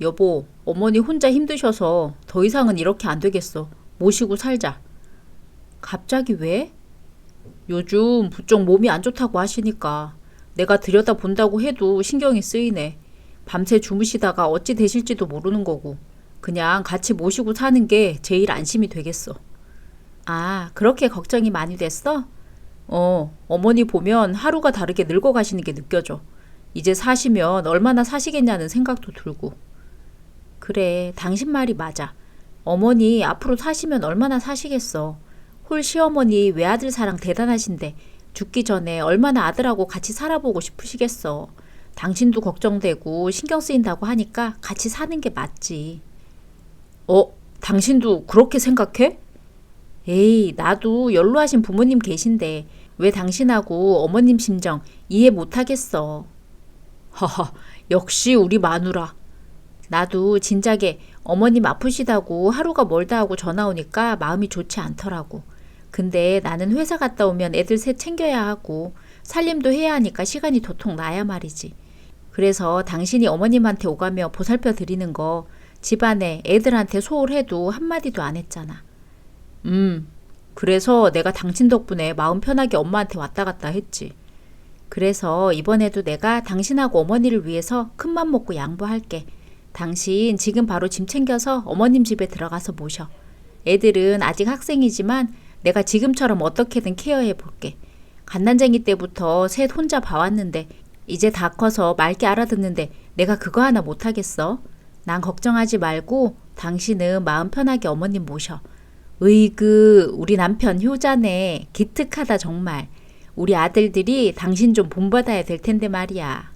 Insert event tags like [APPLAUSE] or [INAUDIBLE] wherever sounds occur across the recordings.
여보, 어머니 혼자 힘드셔서 더 이상은 이렇게 안 되겠어. 모시고 살자. 갑자기 왜? 요즘 부쩍 몸이 안 좋다고 하시니까 내가 들여다 본다고 해도 신경이 쓰이네. 밤새 주무시다가 어찌 되실지도 모르는 거고. 그냥 같이 모시고 사는 게 제일 안심이 되겠어. 아, 그렇게 걱정이 많이 됐어? 어, 어머니 보면 하루가 다르게 늙어가시는 게 느껴져. 이제 사시면 얼마나 사시겠냐는 생각도 들고. 그래, 당신 말이 맞아. 어머니 앞으로 사시면 얼마나 사시겠어. 홀 시어머니 외아들 사랑 대단하신데 죽기 전에 얼마나 아들하고 같이 살아보고 싶으시겠어. 당신도 걱정되고 신경 쓰인다고 하니까 같이 사는 게 맞지. 어, 당신도 그렇게 생각해? 에이, 나도 연로하신 부모님 계신데 왜 당신하고 어머님 심정 이해 못 하겠어. 허허, 역시 우리 마누라. 나도 진작에 어머님 아프시다고 하루가 멀다 하고 전화 오니까 마음이 좋지 않더라고. 근데 나는 회사 갔다 오면 애들 셋 챙겨야 하고 살림도 해야 하니까 시간이 도통 나야 말이지. 그래서 당신이 어머님한테 오가며 보살펴 드리는 거 집안에 애들한테 소홀해도 한마디도 안 했잖아. 음, 그래서 내가 당신 덕분에 마음 편하게 엄마한테 왔다 갔다 했지. 그래서 이번에도 내가 당신하고 어머니를 위해서 큰맘 먹고 양보할게. 당신 지금 바로 짐 챙겨서 어머님 집에 들어가서 모셔. 애들은 아직 학생이지만 내가 지금처럼 어떻게든 케어해 볼게. 갓난쟁이 때부터 셋 혼자 봐왔는데 이제 다 커서 맑게 알아듣는데 내가 그거 하나 못하겠어. 난 걱정하지 말고 당신은 마음 편하게 어머님 모셔. 으이그 우리 남편 효자네 기특하다 정말. 우리 아들들이 당신 좀 본받아야 될 텐데 말이야.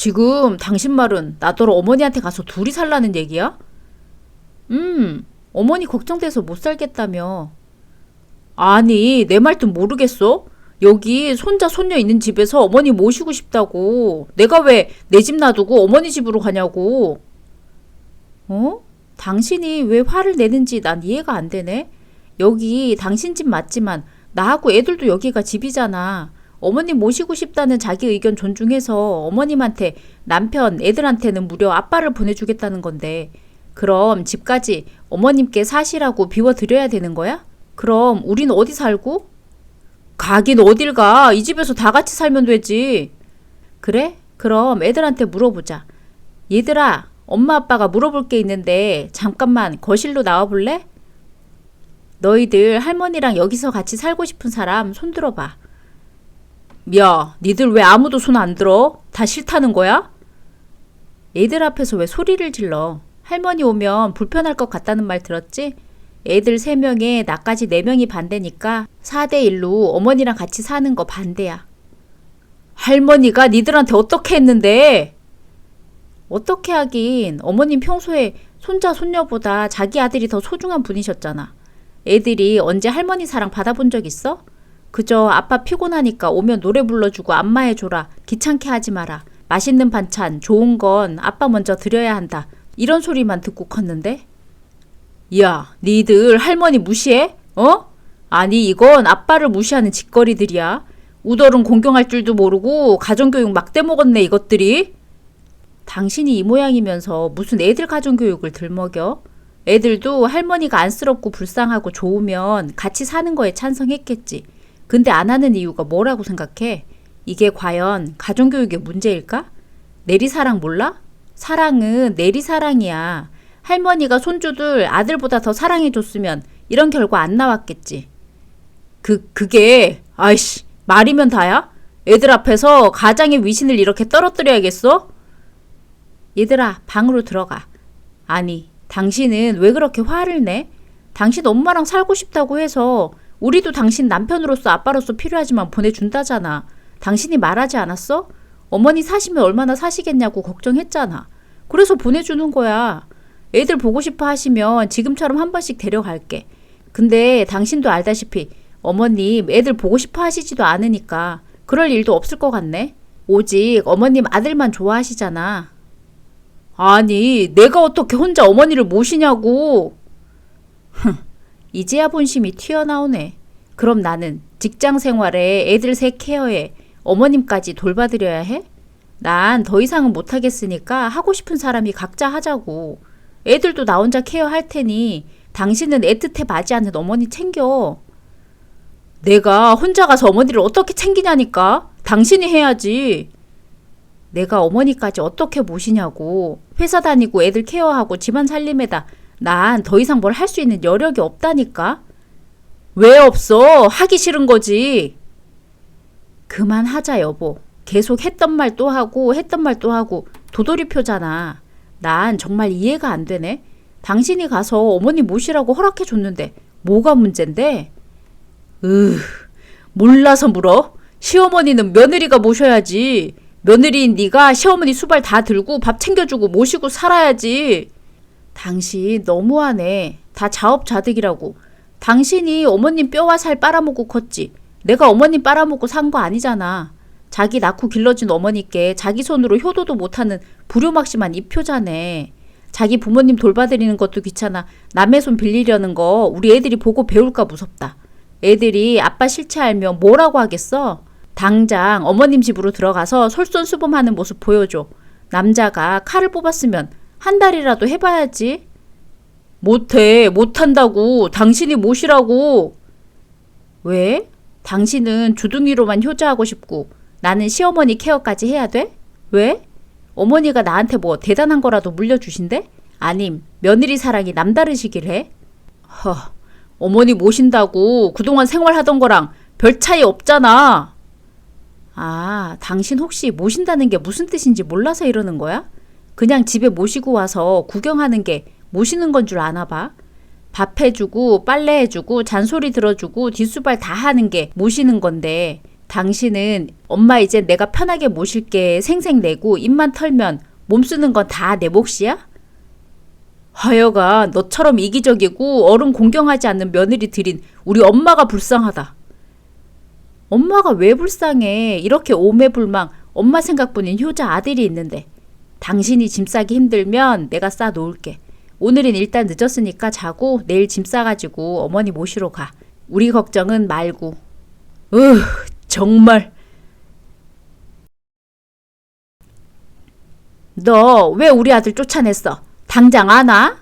지금 당신 말은 나더러 어머니한테 가서 둘이 살라는 얘기야? 음, 어머니 걱정돼서 못 살겠다며. 아니, 내말좀 모르겠어? 여기 손자, 손녀 있는 집에서 어머니 모시고 싶다고. 내가 왜 내 집 놔두고 어머니 집으로 가냐고. 어? 당신이 왜 화를 내는지 난 이해가 안 되네. 여기 당신 집 맞지만 나하고 애들도 여기가 집이잖아. 어머님 모시고 싶다는 자기 의견 존중해서 어머님한테 남편, 애들한테는 무려 아빠를 보내주겠다는 건데, 그럼 집까지 어머님께 사시라고 비워드려야 되는 거야? 그럼 우린 어디 살고? 가긴 어딜 가. 이 집에서 다 같이 살면 되지. 그래? 그럼 애들한테 물어보자. 얘들아, 엄마 아빠가 물어볼 게 있는데 잠깐만 거실로 나와 볼래? 너희들 할머니랑 여기서 같이 살고 싶은 사람 손 들어 봐. 야, 니들 왜 아무도 손 안 들어? 다 싫다는 거야? 애들 앞에서 왜 소리를 질러? 할머니 오면 불편할 것 같다는 말 들었지? 애들 3명에 나까지 4명이 반대니까 4대1로 어머니랑 같이 사는 거 반대야. 할머니가 니들한테 어떻게 했는데? 어떻게 하긴 어머님 평소에 손자 손녀보다 자기 아들이 더 소중한 분이셨잖아. 애들이 언제 할머니 사랑 받아본 적 있어? 그저 아빠 피곤하니까 오면 노래 불러주고 안마해줘라. 귀찮게 하지 마라. 맛있는 반찬, 좋은 건 아빠 먼저 드려야 한다. 이런 소리만 듣고 컸는데? 야, 니들 할머니 무시해? 어? 아니, 이건 아빠를 무시하는 짓거리들이야. 우덜은 공경할 줄도 모르고 가정교육 막대 먹었네, 이것들이. 당신이 이 모양이면서 무슨 애들 가정교육을 들먹여? 애들도 할머니가 안쓰럽고 불쌍하고 좋으면 같이 사는 거에 찬성했겠지. 근데 안 하는 이유가 뭐라고 생각해? 이게 과연 가정교육의 문제일까? 내리사랑 몰라? 사랑은 내리사랑이야. 할머니가 손주들 아들보다 더 사랑해줬으면 이런 결과 안 나왔겠지. 그, 그게, 아이씨, 말이면 다야? 애들 앞에서 가장의 위신을 이렇게 떨어뜨려야겠어? 얘들아, 방으로 들어가. 아니, 당신은 왜 그렇게 화를 내? 당신 엄마랑 살고 싶다고 해서 우리도 당신 남편으로서 아빠로서 필요하지만 보내준다잖아. 당신이 말하지 않았어? 어머니 사시면 얼마나 사시겠냐고 걱정했잖아. 그래서 보내주는 거야. 애들 보고 싶어 하시면 지금처럼 한 번씩 데려갈게. 근데 당신도 알다시피 어머님 애들 보고 싶어 하시지도 않으니까 그럴 일도 없을 것 같네. 오직 어머님 아들만 좋아하시잖아. 아니, 내가 어떻게 혼자 어머니를 모시냐고. [LAUGHS] 흥, 이제야 본심이 튀어나오네. 그럼 나는 직장 생활에 애들 셋 케어에 어머님까지 돌봐드려야 해? 난 더 이상은 못하겠으니까 하고 싶은 사람이 각자 하자고. 애들도 나 혼자 케어할 테니 당신은 애틋해 맞지 않는 어머니 챙겨. 내가 혼자 가서 어머니를 어떻게 챙기냐니까. 당신이 해야지. 내가 어머니까지 어떻게 모시냐고. 회사 다니고 애들 케어하고 집안 살림에다 난 더 이상 뭘 할 수 있는 여력이 없다니까. 왜 없어? 하기 싫은 거지. 그만하자 여보. 계속 했던 말 또 하고 했던 말 또 하고 도돌이표잖아. 난 정말 이해가 안 되네. 당신이 가서 어머니 모시라고 허락해 줬는데 뭐가 문제인데? 으, 몰라서 물어. 시어머니는 며느리가 모셔야지. 며느리인 네가 시어머니 수발 다 들고 밥 챙겨주고 모시고 살아야지. 당신 너무하네. 다 자업자득이라고. 당신이 어머님 뼈와 살 빨아먹고 컸지. 내가 어머님 빨아먹고 산 거 아니잖아. 자기 낳고 길러준 어머니께 자기 손으로 효도도 못하는 불효막심한 입효자네. 자기 부모님 돌봐드리는 것도 귀찮아 남의 손 빌리려는 거 우리 애들이 보고 배울까 무섭다. 애들이 아빠 실체 알면 뭐라고 하겠어? 당장 어머님 집으로 들어가서 솔선수범하는 모습 보여줘. 남자가 칼을 뽑았으면 한 달이라도 해봐야지. 못해, 못한다고. 당신이 모시라고. 왜? 당신은 주둥이로만 효자하고 싶고 나는 시어머니 케어까지 해야 돼? 왜? 어머니가 나한테 뭐 대단한 거라도 물려주신대? 아님 며느리 사랑이 남다르시길 해? 허, 어머니 모신다고 그동안 생활하던 거랑 별 차이 없잖아. 아, 당신 혹시 모신다는 게 무슨 뜻인지 몰라서 이러는 거야? 그냥 집에 모시고 와서 구경하는 게 모시는 건 줄 아나 봐. 밥 해주고 빨래 해주고 잔소리 들어주고 뒷수발 다 하는 게 모시는 건데 당신은 엄마 이제 내가 편하게 모실게 생생 내고 입만 털면 몸 쓰는 건 다 내 몫이야? 하여가 너처럼 이기적이고 어른 공경하지 않는 며느리 들인 우리 엄마가 불쌍하다. 엄마가 왜 불쌍해? 이렇게 오매불망 엄마 생각뿐인 효자 아들이 있는데 당신이 짐 싸기 힘들면 내가 싸 놓을게. 오늘은 일단 늦었으니까 자고 내일 짐 싸가지고 어머니 모시러 가. 우리 걱정은 말고. 으, 정말. 너 왜 우리 아들 쫓아냈어? 당장 안 와?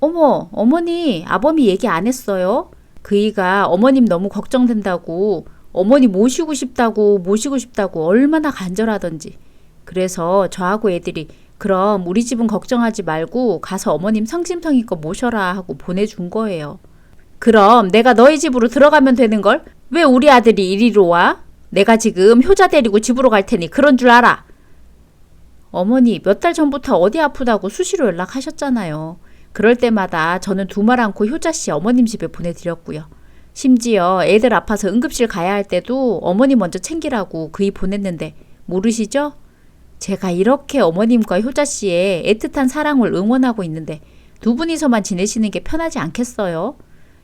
어머, 어머니, 아범이 얘기 안 했어요? 그이가 어머님 너무 걱정된다고, 어머니 모시고 싶다고, 모시고 싶다고 얼마나 간절하던지. 그래서 저하고 애들이 그럼 우리 집은 걱정하지 말고 가서 어머님 성심성의껏 모셔라 하고 보내준 거예요. 그럼 내가 너희 집으로 들어가면 되는 걸? 왜 우리 아들이 이리로 와? 내가 지금 효자 데리고 집으로 갈 테니 그런 줄 알아. 어머니 몇 달 전부터 어디 아프다고 수시로 연락하셨잖아요. 그럴 때마다 저는 두말 않고 효자 씨 어머님 집에 보내드렸고요. 심지어 애들 아파서 응급실 가야 할 때도 어머니 먼저 챙기라고 그이 보냈는데 모르시죠? 제가 이렇게 어머님과 효자 씨의 애틋한 사랑을 응원하고 있는데 두 분이서만 지내시는 게 편하지 않겠어요?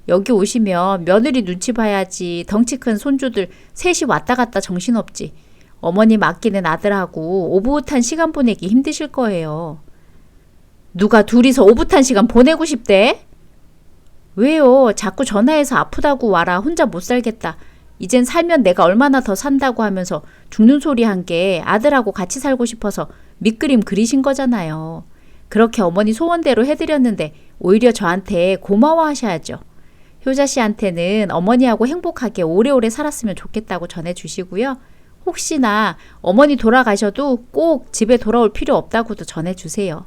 여기 오시면 며느리 눈치 봐야지 덩치 큰 손주들 셋이 왔다 갔다 정신없지. 어머님 아끼는 아들하고 오붓한 시간 보내기 힘드실 거예요. 누가 둘이서 오붓한 시간 보내고 싶대? 왜요? 자꾸 전화해서 아프다고 와라. 혼자 못 살겠다. 이젠 살면 내가 얼마나 더 산다고 하면서 죽는 소리 한 게 아들하고 같이 살고 싶어서 밑그림 그리신 거잖아요. 그렇게 어머니 소원대로 해드렸는데 오히려 저한테 고마워하셔야죠. 효자 씨한테는 어머니하고 행복하게 오래오래 살았으면 좋겠다고 전해주시고요. 혹시나 어머니 돌아가셔도 꼭 집에 돌아올 필요 없다고도 전해주세요.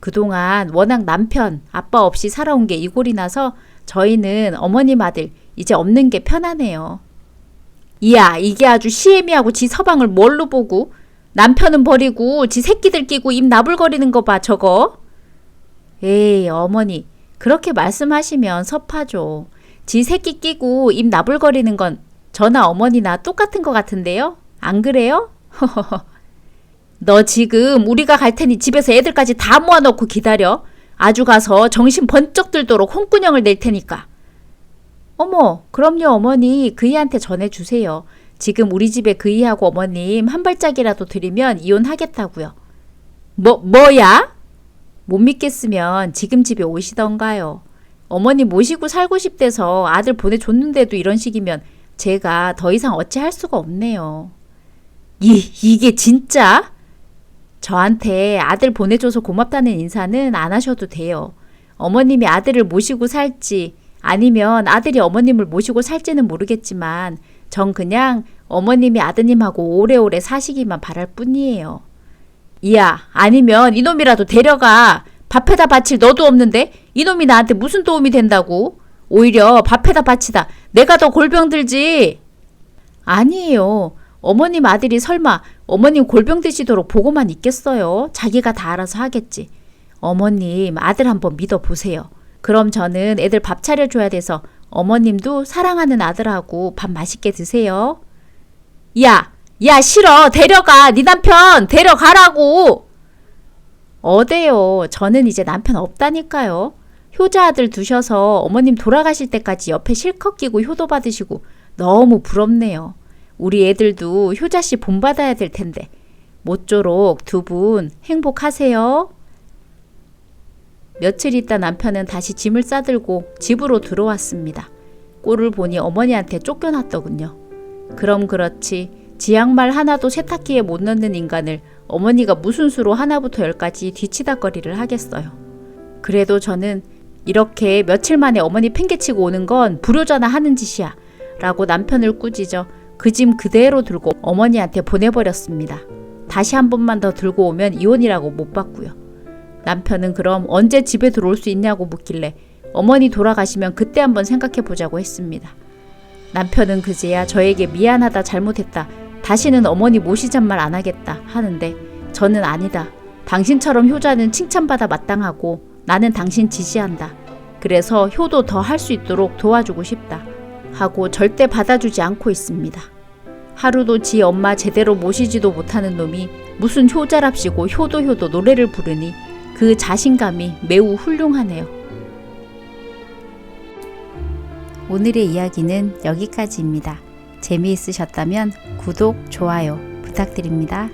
그동안 워낙 남편, 아빠 없이 살아온 게 이골이 나서 저희는 어머님 아들 이제 없는 게 편하네요. 이야, 이게 아주 시애미하고 지 서방을 뭘로 보고 남편은 버리고 지 새끼들 끼고 입 나불거리는 거 봐, 저거. 에이, 어머니. 그렇게 말씀하시면 섭하죠. 지 새끼 끼고 입 나불거리는 건 저나 어머니나 똑같은 것 같은데요? 안 그래요? [LAUGHS] 너 지금 우리가 갈 테니 집에서 애들까지 다 모아놓고 기다려. 아주 가서 정신 번쩍 들도록 홍군형을 낼 테니까. 어머, 그럼요, 어머니. 그이한테 전해주세요. 지금 우리 집에 그이하고 어머님 한 발짝이라도 드리면 이혼하겠다고요. 뭐, 뭐야? 못 믿겠으면 지금 집에 오시던가요. 어머니 모시고 살고 싶대서 아들 보내줬는데도 이런 식이면 제가 더 이상 어찌 할 수가 없네요. 이, 이게 진짜? 저한테 아들 보내줘서 고맙다는 인사는 안 하셔도 돼요. 어머님이 아들을 모시고 살지 아니면 아들이 어머님을 모시고 살지는 모르겠지만 전 그냥 어머님이 아드님하고 오래오래 사시기만 바랄 뿐이에요. 이야, 아니면 이놈이라도 데려가. 밥에다 바칠 너도 없는데 이놈이 나한테 무슨 도움이 된다고? 오히려 밥에다 바치다 내가 더 골병 들지. 아니에요. 어머님 아들이 설마 어머님 골병 드시도록 보고만 있겠어요? 자기가 다 알아서 하겠지. 어머님 아들 한번 믿어보세요. 그럼 저는 애들 밥 차려줘야 돼서 어머님도 사랑하는 아들하고 밥 맛있게 드세요. 야, 야 싫어 데려가 네 남편 데려가라고. 어데요. 저는 이제 남편 없다니까요. 효자 아들 두셔서 어머님 돌아가실 때까지 옆에 실컷 끼고 효도 받으시고 너무 부럽네요. 우리 애들도 효자 씨 본받아야 될 텐데 모쪼록 두 분 행복하세요. 며칠 있다 남편은 다시 짐을 싸들고 집으로 들어왔습니다. 꼴을 보니 어머니한테 쫓겨났더군요. 그럼 그렇지 지양말 하나도 세탁기에 못 넣는 인간을 어머니가 무슨 수로 하나부터 열까지 뒤치다거리를 하겠어요. 그래도 저는 이렇게 며칠 만에 어머니 팽개치고 오는 건 불효자나 하는 짓이야 라고 남편을 꾸짖어 그 짐 그대로 들고 어머니한테 보내버렸습니다. 다시 한 번만 더 들고 오면 이혼이라고 못 받고요. 남편은 그럼 언제 집에 들어올 수 있냐고 묻길래 어머니 돌아가시면 그때 한번 생각해 보자고 했습니다. 남편은 그제야 저에게 미안하다 잘못했다 다시는 어머니 모시잔 말 안 하겠다 하는데 저는 아니다. 당신처럼 효자는 칭찬받아 마땅하고 나는 당신 지지한다. 그래서 효도 더 할 수 있도록 도와주고 싶다. 하고 절대 받아주지 않고 있습니다. 하루도 지 엄마 제대로 모시지도 못하는 놈이 무슨 효자랍시고 효도 효도 노래를 부르니 그 자신감이 매우 훌륭하네요. 오늘의 이야기는 여기까지입니다. 재미있으셨다면 구독, 좋아요 부탁드립니다.